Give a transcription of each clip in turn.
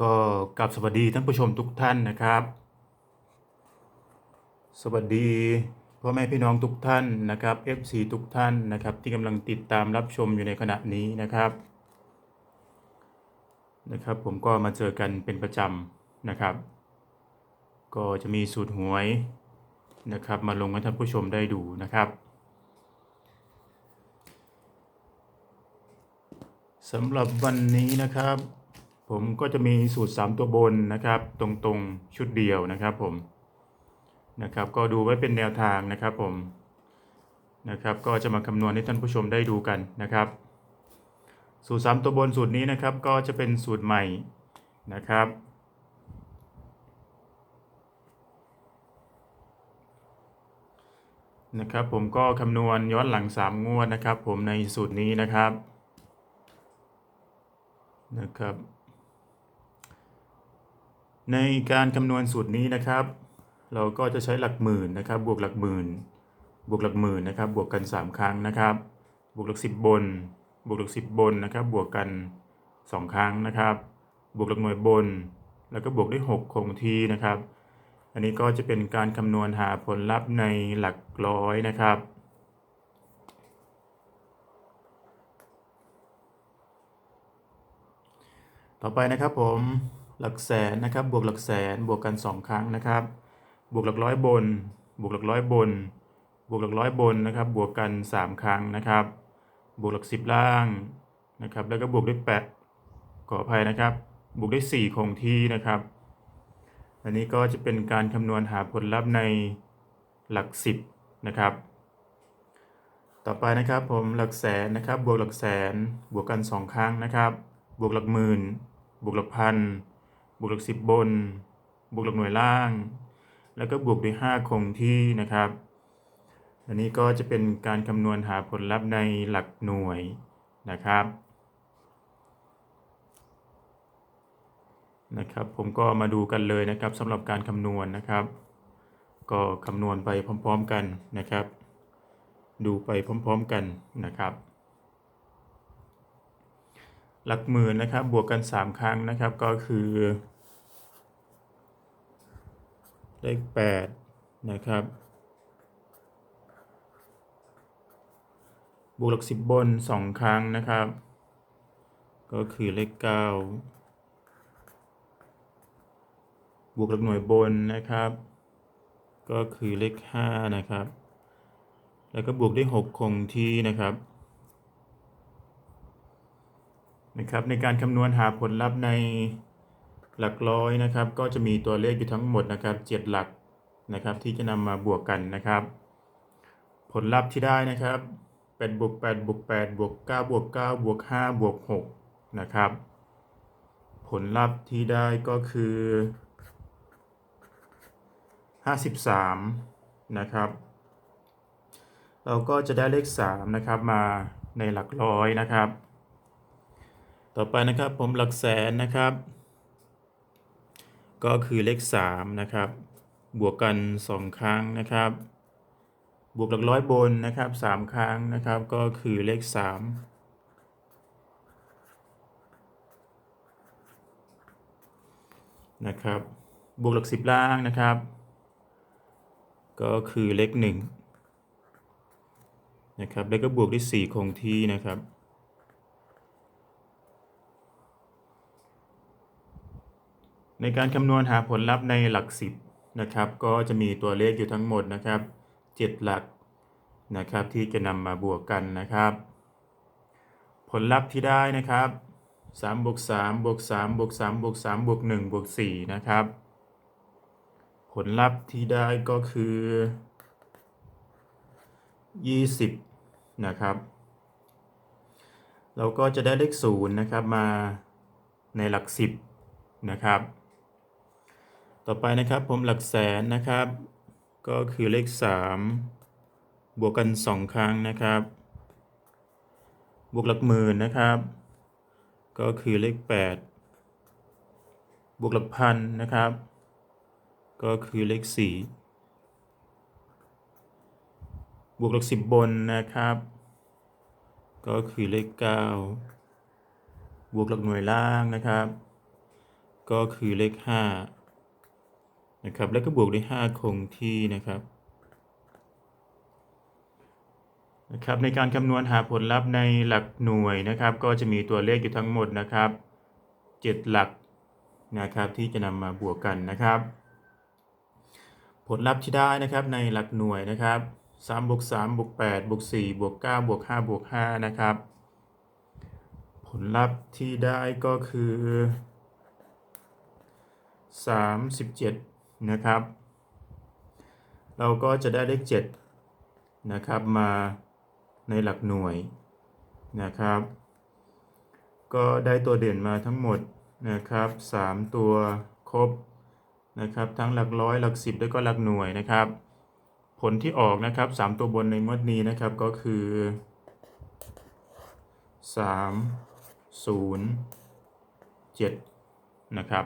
ก็กลับสวัสดีท่านผู้ชมทุกท่านนะครับ สวัสดีพ่อแม่พี่น้องทุกท่านนะครับ FC ทุกท่านนะครับ ที่กำลังติดตามรับชมอยู่ในขณะนี้นะครับนะครับ ผมก็มาเจอกันเป็นประจำนะครับ ก็จะมีสูตรหวยนะครับ มาลงให้ท่านผู้ชมได้ดูนะครับสำหรับวันนี้นะครับ ผมก็จะมีสูตร 3 ตัวบนนะครับ ตรงๆชุดเดียวนะครับผมนะครับ ก็ดูไว้เป็นแนวทางนะครับผมนะครับ ก็จะมาคำนวณให้ท่านผู้ชมได้ดูกันนะครับ สูตร 3 ตัวบนสูตรนี้นะครับ ก็จะเป็นสูตรใหม่นะครับนะครับผมก็คำนวณย้อนหลัง 3 งวดนะครับ ผมในสูตรนี้นะครับนะครับ ในการคำนวณสูตรนี้นะครับ เราก็จะใช้หลักหมื่นนะครับ บวกหลักหมื่น บวกหลักหมื่นนะครับ บวกกัน 3 ครั้งนะครับ บวกหลักสิบบน บวกหลักสิบบนนะครับ บวกกัน 2 ครั้งนะครับ บวกหลักหน่วยบน แล้วก็บวกด้วย 6 คงที่นะครับ อันนี้ก็จะเป็นการคำนวณหาผลลัพธ์ในหลักร้อยนะครับต่อไปนะครับผม หลักแสนนะครับ บวกหลักแสนบวกกัน 2 ครั้งนะครับ บวกหลักร้อยบน บวกหลักร้อยบน บวกหลักร้อยบนนะครับ บวกกัน 3 ครั้งนะครับ บวกหลักสิบล่างนะครับ แล้วก็บวกด้วย8ขออภัยนะครับ บวกด้วย 4 คงที่นะครับ อันนี้ก็จะเป็นการคำนวณหาผลลัพธ์ในหลัก 10 นะครับ ต่อไปนะครับผมหลักแสนนะครับ บวกหลักแสน บวกกัน 2 ครั้งนะครับ บวกหลักหมื่น บวกหลักพัน บวกหลักสิบบน บวกหลักหน่วยล่าง แล้วก็บวกด้วย 5 คงที่นะครับ อันนี้ก็จะเป็นการคำนวณหาผลลัพธ์ในหลักหน่วยนะครับนะครับผมก็มาดูกันเลยนะครับสำหรับการคำนวณนะครับ ก็คำนวณไปพร้อม ๆกันนะครับ ดูไปพร้อม ๆกันนะครับ หลักหมื่นนะครับ บวกกัน 3 ครั้งนะครับ ก็คือ เลข8นะครับ บวกหลักสิบบน 2 ครั้งนะครับ ก็คือเลข 9 บวกหลักหน่วยบนนะครับ ก็คือเลข 5 นะครับ แล้วก็บวกด้วย 6 คงที่นะครับ นะครับในการคำนวณหาผลลัพธ์ในหลักร้อยนะครับ ก็จะมีตัวเลขอยู่ทั้งหมดนะครับ 7 หลักนะครับ ที่จะนำมาบวกกันนะครับ ผลลัพธ์ที่ได้นะครับ8บวก8บวก8บวก9บวก9บวก5บวก6นะครับ ผลลัพธ์ที่ได้ก็คือ 53 นะครับ เราก็จะได้เลข 3 นะครับมาในหลักร้อยนะครับ ต่อไปนะครับผมหลักแสนนะครับ ก็คือเลข3นะครับ บวกกัน 2 ครั้งนะครับ บวกหลักร้อยบนนะครับ 3 ครั้งนะครับก็คือเลข 3นะครับ บวกหลักสิบล่างนะครับ ก็คือเลข1นะครับ แล้วก็บวกด้วย4คงที่นะครับ ในการคำนวณหาผลลัพธ์ในหลัก 10นะครับก็จะมีตัวเลขอยู่ทั้งหมดนะครับ 7 หลักนะครับที่จะนำมาบวกกันนะครับ ผลลัพธ์ที่ได้นะครับ3บวก3บวก3บวก3บวก3บวก1บวก4นะครับ ผลลัพธ์ที่ได้ก็คือ 20 นะครับ เราก็จะได้เลข0นะครับมาในหลัก 10 นะครับ ต่อไปนะครับผมหลักแสนนะครับ ก็คือเลข 3 บวกกัน 2 ครั้งนะครับ บวกหลักหมื่นนะครับ ก็คือเลข 8 บวกหลักพันนะครับ ก็คือเลข 4 บวกหลักสิบบนนะครับ ก็คือเลข 9 บวกหลักหน่วยล่างนะครับ ก็คือเลขห้า นะครับ แล้วก็บวกด้วยห้าคงที่นะครับนะครับในการคำนวณหาผลลัพธ์ในหลักหน่วยนะครับ ก็จะมีตัวเลขอยู่ทั้งหมดนะครับเจ็ดหลักนะครับที่จะนำมาบวกกันนะครับ ผลลัพธ์ที่ได้นะครับในหลักหน่วยนะครับ3บวก3บวก8บวก4บวก9บวก5บวก5นะครับ ผลลัพธ์ที่ได้ก็คือ 37 นะครับ เราก็จะได้เลข7นะครับมาในหลักหน่วยนะครับ ก็ได้ตัวเด่นมาทั้งหมดนะครับ 3 ตัวครบนะครับ ทั้งหลักร้อยหลักสิบแล้วก็หลักหน่วยนะครับ ผลที่ออกนะครับ 3 ตัวบนในงวดนี้นะครับก็คือ 3 0 7 นะครับ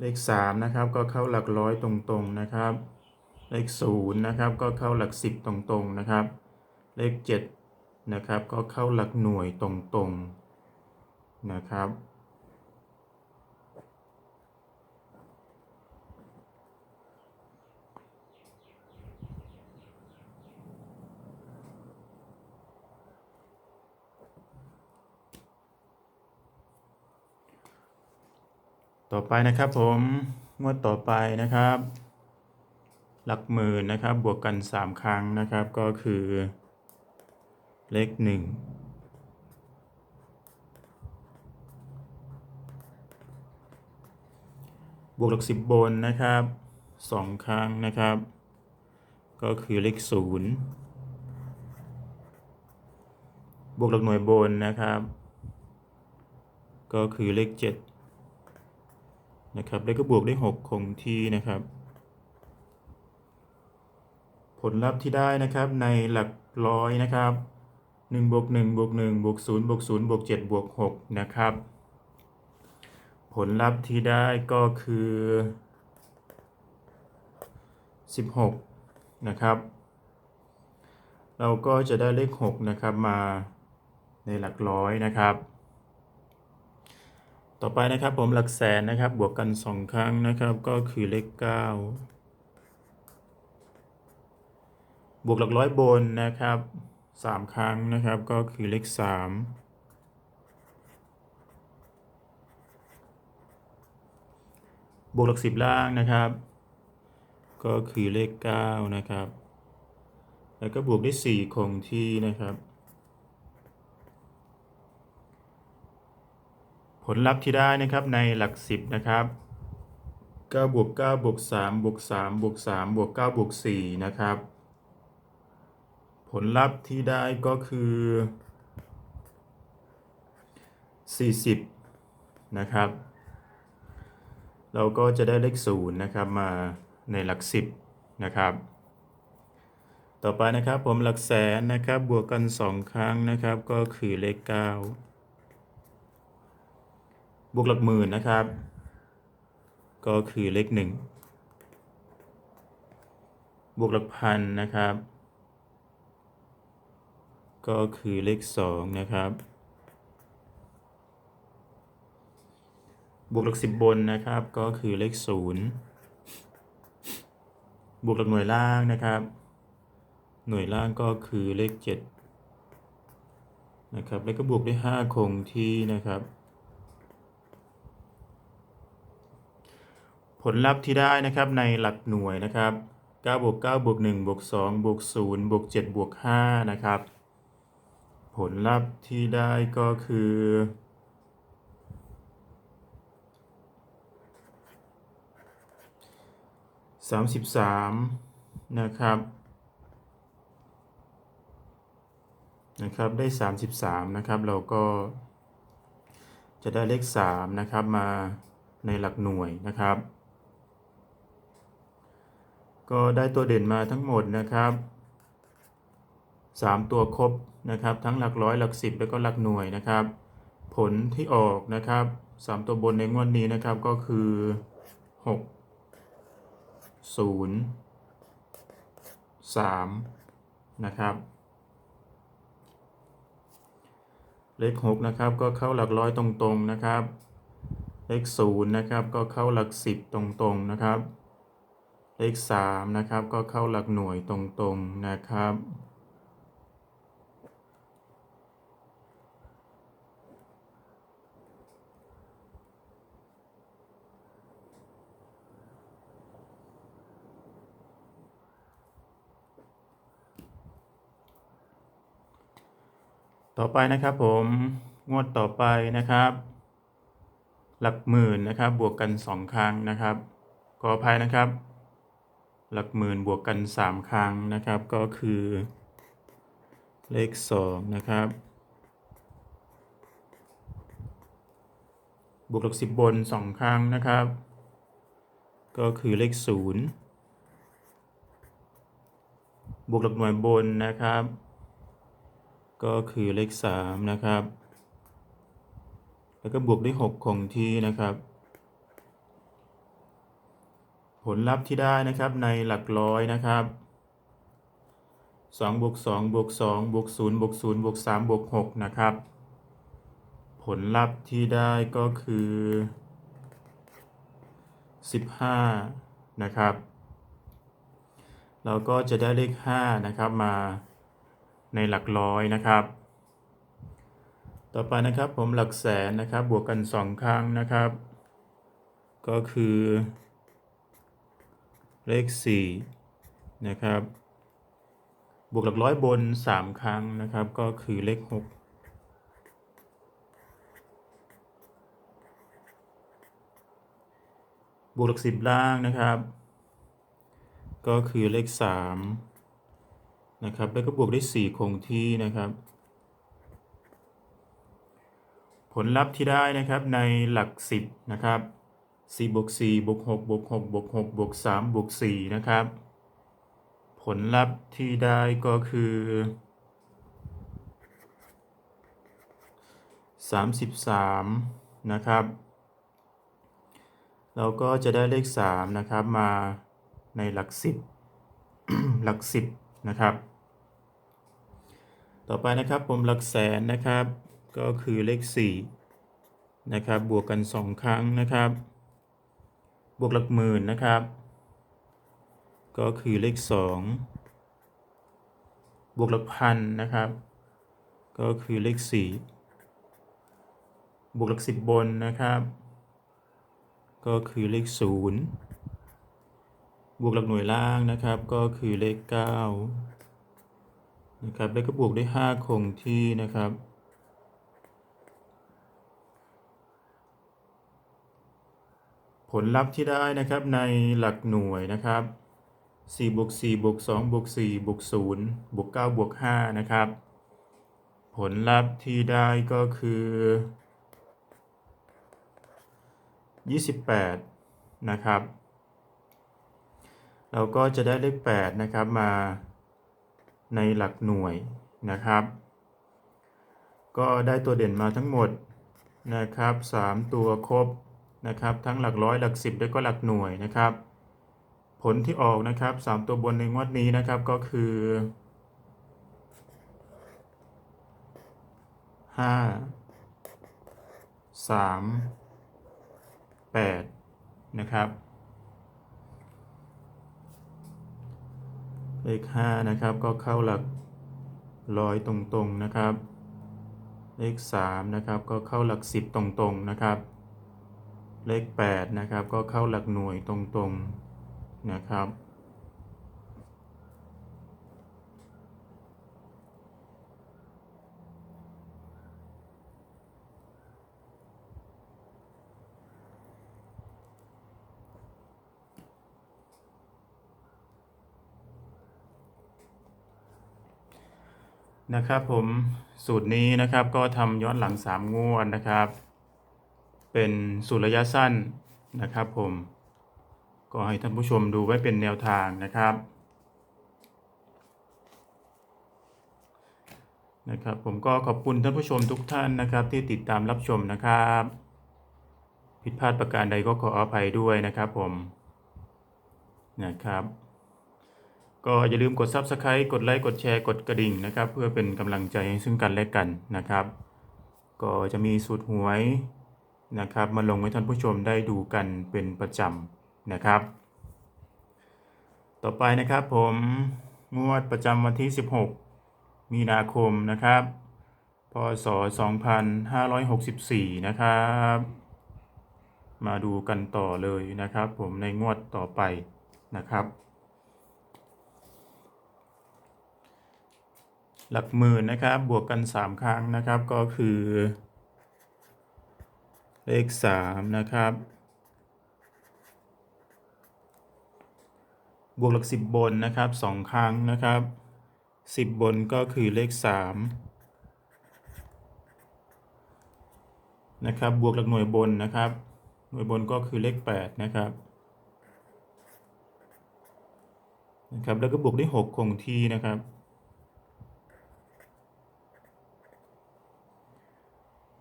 เลข3นะครับก็เข้าหลักร้อยตรงๆนะครับ เลข0นะครับก็เข้าหลัก 10 ตรงๆนะครับ เลข7นะครับก็เข้าหลักหน่วยตรงๆนะครับ ต่อไปนะครับผมงวดต่อไปนะครับ หลักหมื่นนะครับ บวกกัน 3 ครั้งนะครับ ก็คือเลข1บวกหลักสิบบนนะครับสองครั้งนะครับ ก็คือเลข0บวกหลักหน่วยบนนะครับ ก็คือเลข7 นะครับ แล้วก็บวกได้ 6 คงที่นะครับ ผลลัพธ์ที่ได้นะครับในหลักร้อยนะครับ1บวก1บวก1บวก0บวก0บวก7บวก6นะครับ ผลลัพธ์ที่ได้ก็คือ 16 นะครับ เราก็จะได้เลข 6 นะครับมาในหลักร้อยนะครับ ต่อไปนะครับผมหลักแสนนะครับ บวกกัน 2 ครั้งนะครับ ก็คือเลข 9 บวกหลักร้อยบนนะครับ 3 ครั้งนะครับ ก็คือเลข 3 บวกหลักสิบล่างนะครับ ก็คือเลข 9 นะครับ แล้วก็บวกได้4คงที่นะครับ ผลลัพธ์ที่ได้นะครับในหลัก 10 นะครับ9บวก9บวก3บวก3บวก3บวก9บวก4นะครับ ผลลัพธ์ที่ได้ก็คือ 40 นะครับ เราก็จะได้เลข0นะครับมาในหลัก 10 นะครับ ต่อไปนะครับผมหลักแสนนะครับบวกกัน 2 ครั้งนะครับก็คือเลข 9 บวกหลักหมื่นนะครับ ก็คือเลข1บวกหลักพันนะครับ ก็คือเลข2นะครับ บวกหลักสิบบนนะครับ ก็คือเลข0บวกหลักหน่วยล่างนะครับ หน่วยล่างก็คือเลข7นะครับ แล้วก็บวกด้วย5คงที่นะครับ ผลลัพธ์ที่ได้นะครับในหลักหน่วยนะครับ9บวก9บวก1บวก2บวก0บวก7บวก5นะครับ ผลลัพธ์ที่ได้ก็คือ 33 นะครับ นะครับ ได้ 33 นะครับ เราก็จะได้เลข 3 นะครับ มาในหลักหน่วยนะครับ ก็ได้ตัวเด่นมาทั้งหมดนะครับ 3 ตัวครบนะครับ ทั้งหลักร้อยหลักสิบแล้วก็หลักหน่วยนะครับ ผลที่ออกนะครับ 3 ตัวบนในงวดนี้นะครับก็คือ 6 0 3 นะครับ เลขหกนะครับก็เข้าหลักร้อยตรงๆนะครับ เลขศูนย์นะครับก็เข้าหลักสิบตรงๆนะครับ เลขสามนะครับก็เข้าหลักหน่วยตรงๆนะครับ ต่อไปนะครับผมงวดต่อไปนะครับ หลักหมื่นนะครับบวกกันสองครั้งนะครับขออภัยนะครับ หลักหมื่นบวกกันสามครั้งนะครับ ก็คือ เลขสองนะครับ บวกหลักสิบบนสองครั้งนะครับ ก็คือเลขศูนย์บวกหลักหน่วยบนนะครับ ก็คือเลขสามนะครับ แล้วก็บวกด้วยหกคงที่นะครับ ผลลัพธ์ที่ได้นะครับในหลักร้อยนะครับสองบวกสองบวกสองบวกศูนย์บวกศูนย์บวกสามบวกหกนะครับ ผลลัพธ์ที่ได้ก็คือสิบห้านะครับ เราก็จะได้เลขห้านะครับมาในหลักร้อยนะครับ ต่อไปนะครับผมหลักแสนนะครับบวกกันสองครั้งนะครับ ก็คือ เลขสี่นะครับ บวกหลักร้อยบนสามครั้งนะครับ ก็คือเลขหกบวกหลักสิบล่างนะครับ ก็คือเลขสามนะครับแล้วก็บวกได้สี่คงที่นะครับ ผลลัพธ์ที่ได้นะครับในหลักสิบนะครับ 4บวก4บวก6บวก6บวก6บวก3บวก4นะครับ ผลลัพธ์ที่ได้ก็คือ 33 นะครับ เราก็จะได้เลข 3 นะครับ มาในหลัก 10 หลัก 10 นะครับ ต่อไปนะครับผมหลักแสนนะครับ ก็คือเลข 4 นะครับ บวกกัน 2 ครั้งนะครับ บวกหลักหมื่นนะครับ ก็คือเลข2บวกหลักพันนะครับ ก็คือเลข4บวกหลักสิบบนนะครับ ก็คือเลข0บวกหลักหน่วยล่างนะครับ ก็คือเลข9นะครับ แล้วก็บวกด้วย5คงที่นะครับ ผลลัพธ์ที่ได้นะครับในหลักหน่วยนะครับ4บวก4บวก2บวก4บวก0บวก9บวก5นะครับ ผลลัพธ์ที่ได้ก็คือ 28 นะครับ เราก็จะได้เลข8นะครับมาในหลักหน่วยนะครับ ก็ได้ตัวเด่นมาทั้งหมดนะครับ 3 ตัวครบ นะครับ ทั้งหลักร้อยหลักสิบแล้วก็หลักหน่วยนะครับ ผลที่ออกนะครับ 3 ตัวบนในงวดนี้นะครับก็คือ5 3 8นะครับเลข5นะครับก็เข้าหลักร้อยตรงๆนะครับ เลข3นะครับก็เข้าหลัก10ตรงๆนะครับ เลข 8 นะครับ ก็เข้าหลักหน่วยตรงๆนะครับ นะครับผมสูตรนี้นะครับก็ทำย้อนหลัง 3 งวดนะครับ เป็นสูตรระยะสั้นนะครับผม ก็ให้ท่านผู้ชมดูไว้เป็นแนวทางนะครับนะครับ ผมก็ขอบคุณท่านผู้ชมทุกท่านนะครับ ที่ติดตามรับชมนะครับ ผิดพลาดประการใดก็ขออภัยด้วยนะครับผมนะครับ ก็อย่าลืมกด Subscribe กดไลค์กดแชร์กดกระดิ่งนะครับ เพื่อเป็นกำลังใจซึ่งกันและกันนะครับ ก็จะมีสูตรหวย นะครับมาลงให้ท่านผู้ชมได้ดูกันเป็นประจำนะครับ ต่อไปนะครับผมงวดประจำวันที่ 16 มีนาคมนะครับ พศ 2564 นะครับ มาดูกันต่อเลยนะครับผมในงวดต่อไปนะครับ หลักหมื่นนะครับบวกกัน 3 ครั้งนะครับก็คือ เลข3นะครับ บวกหลัก10บนนะครับ2ครั้งนะครับ10บนก็คือเลข3นะครับ บวกหลักหน่วยบนนะครับ หน่วยบนก็คือเลข8นะครับนะครับ แล้วก็บวกด้วย6คงที่นะครับ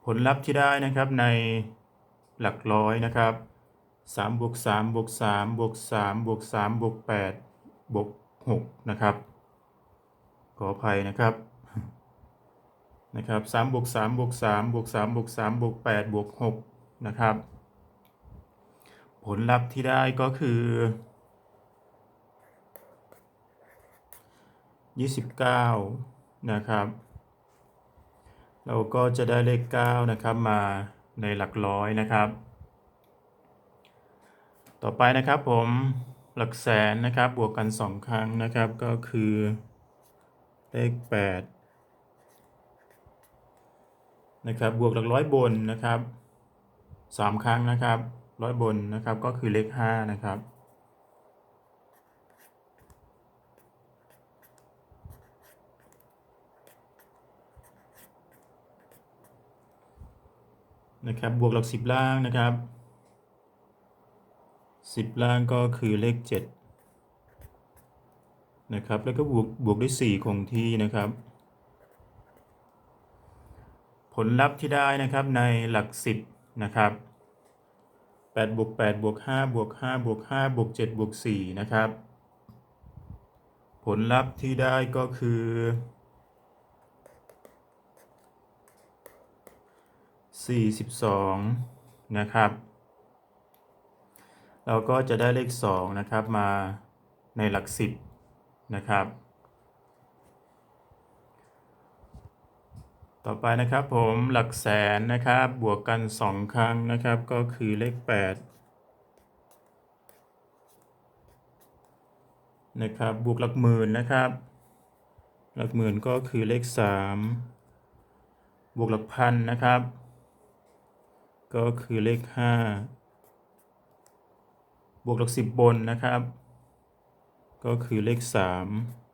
ผลลัพธ์ที่ได้นะครับในหลักร้อยนะครับ3บวก3บวก3บวก3บวก3บวก8บวก6นะครับ ขออภัยนะครับนะครับ3บวก3บวก3บวก3บวก3บวก8บวก6นะครับ ผลลัพธ์ที่ได้ก็คือ 29 นะครับ เราก็จะได้เลข 9 นะครับมาในหลักร้อยนะครับ ต่อไปนะครับผมหลักแสนนะครับบวกกัน 2 ครั้งนะครับก็คือเลข 8 นะครับบวกหลักร้อยบนนะครับ 3 ครั้งนะครับร้อยบนนะครับก็คือเลข 5 นะครับ นะครับ บวกหลักสิบล่างนะครับสิบล่างก็คือเลขเจ็ดนะครับ แล้วก็บวกบวกด้วยสี่คงที่นะครับ ผลลัพธ์ที่ได้นะครับในหลักสิบนะครับแปดบวกแปดบวกห้าบวกห้าบวกห้าบวกเจ็ดบวกสี่นะครับ ผลลัพธ์ที่ได้ก็คือ 42 นะครับ เราก็จะได้เลข 2 นะครับ มาในหลัก 10 นะครับ ต่อไปนะครับผมหลักแสนนะครับ บวกกัน 2 ครั้งนะครับ ก็คือเลข 8 นะครับ บวกหลักหมื่นนะครับ หลักหมื่นก็คือเลข 3บวกหลักพันนะครับ ก็คือเลข 5 บวกหลัก10บนนะครับ ก็คือเลข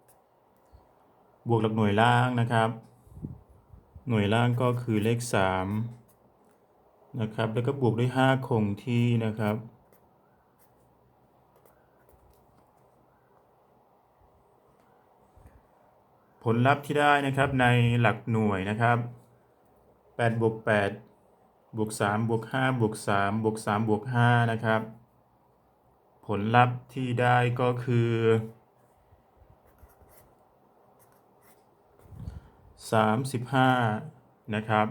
3 บวกหลักหน่วยล่างนะครับ หน่วยล่างก็คือเลข 3 นะครับ แล้วก็บวกด้วย 5 คงที่นะครับผลลัพธ์ที่ได้นะครับในหลักหน่วยนะครับ8บวก8 บวก3บวก5บวก3บวก3บวก5นะครับ ผลลัพธ์ที่ได้ก็คือ 35 นะครับ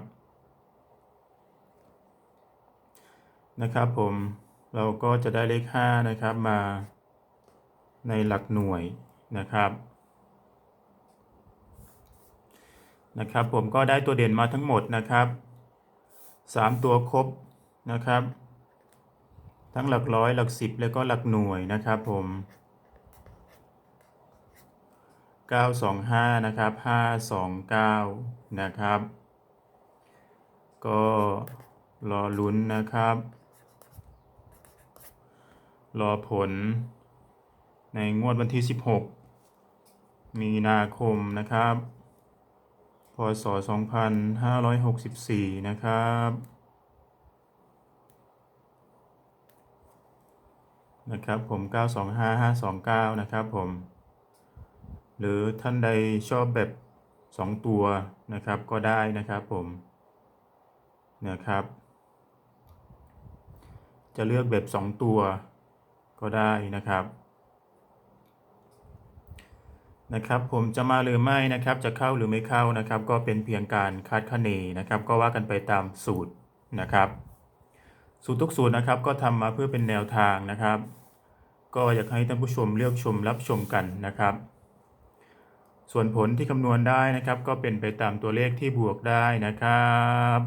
นะครับผมเราก็จะได้เลข 5 นะครับมาในหลักหน่วยนะครับนะครับ ผมก็ได้ตัวเด่นมาทั้งหมดนะครับ 3ตัวครบนะครับ ทั้งหลักร้อยหลักสิบแล้วก็หลักหน่วยนะครับผม925นะครับ529นะครับ ก็รอลุ้นนะครับ รอผลในงวดวันที่16มีนาคมนะครับ พศ 2564 นะครับ นะครับผม 925529 นะครับผม หรือท่านใดชอบแบบ 2 ตัวนะครับก็ได้นะครับผม นะครับ จะเลือกแบบ 2 ตัวก็ได้นะครับ นะครับผมจะมาหรือไม่นะครับจะเข้าหรือไม่เข้านะครับ ก็เป็นเพียงการคาดคะเนนะครับ ก็ว่ากันไปตามสูตรนะครับ สูตรทุกสูตรนะครับ ก็ทำมาเพื่อเป็นแนวทางนะครับ ก็อยากให้ท่านผู้ชมเลือกชมรับชมกันนะครับ ส่วนผลที่คำนวณได้นะครับ ก็เป็นไปตามตัวเลขที่บวกได้นะครับ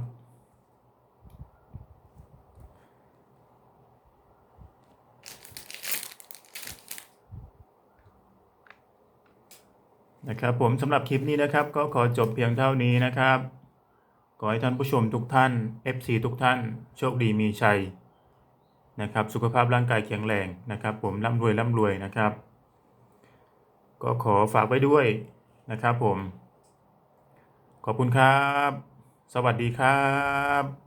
นะครับผมสำหรับคลิปนี้นะครับ ก็ขอจบเพียงเท่านี้นะครับ ขอให้ท่านผู้ชมทุกท่าน FC ทุกท่าน โชคดีมีชัยนะครับ สุขภาพร่างกายแข็งแรงนะครับ ผมร่ำรวยร่ำรวยนะครับ ก็ขอฝากไว้ด้วยนะครับผม ขอบคุณครับ สวัสดีครับ